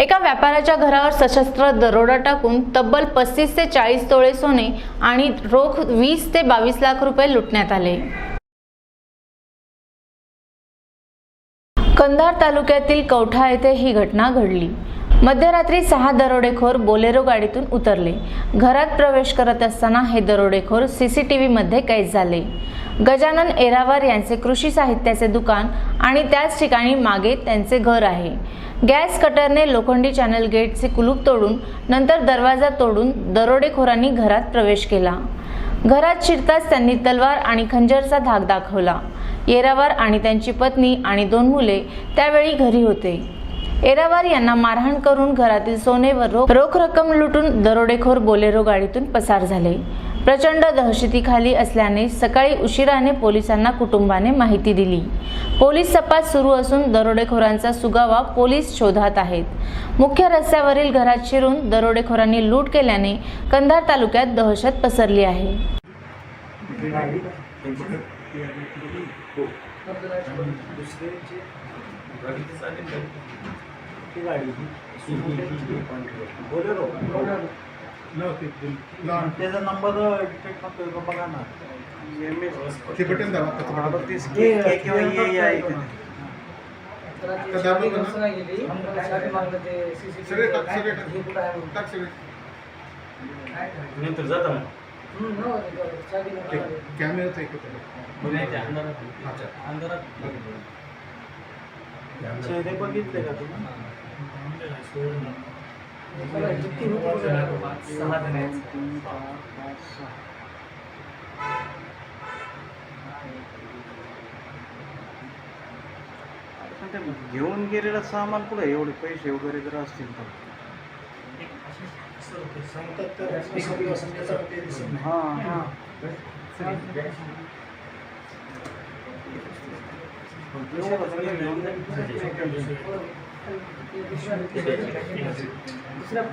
एका व्यापाऱ्याच्या घरावर सशस्त्र दरोडा टाकून तब्बल पस्तीस ते चाळीस तोळे सोने आणि रोख वीस ते बावीस लाख रुपये लुटण्यात आले. कंधार तालुक्यातील कवठा येथे ही घटना घडली. मध्यरात्री सहा दरोडेखोर बोलेरो गाडीतून उतरले. घरात प्रवेश करत असताना हे दरोडेखोर सीसीटीव्ही मध्ये कैद झाले. गजानन एरावार यांचे कृषी साहित्याचे दुकान आणि त्याच ठिकाणी मागे त्यांचे घर आहे. गॅस कटरने लोखंडी चॅनल गेटचे कुलूप तोडून नंतर दरवाजा तोडून दरोडेखोरांनी घरात प्रवेश केला. घरात शिरताच त्यांनी तलवार आणि खंजरचा धाक दाखवला. येरावार आणि त्यांची पत्नी आणि दोन मुले त्यावेळी घरी होते. एरावार यांना मारहाण करून घरातील सोने व रोख रोख रक्कम लुटून दरोडेखोर बोलेरो गाडीतून पसार झाले. प्रचंड दहशतीखाली असल्याने सकाळी उशिराने पोलिसांना कुटुंबाने माहिती दिली. पोलीस तपास सुरू असून दरोडेखोरांचा सुगावा पोलीस शोधात आहेत. मुख्य रस्त्यावरील घरात शिरून दरोडेखोरांनी लूट केल्याने कंधार तालुक्यात दहशत पसरली आहे. हो. त्याचा नंबर डिटेक्ट नसतो का बघा ना. ते बटन दाबा त्याचं हा, बटन. बघ. ते स्के- के किंवा ये आहे नंतर जाता मग. ते कॅमेराचं एक होतं चेहरे बघितले का तुम्ही? सहा. पण ते घेऊन गेलेलं सामान कुठे एवढे पैसे वगैरे जर असतील तर हा हा घेऊन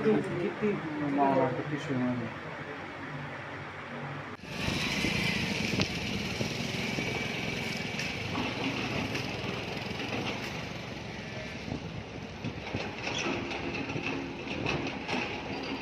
किती मावळा किती शिवणार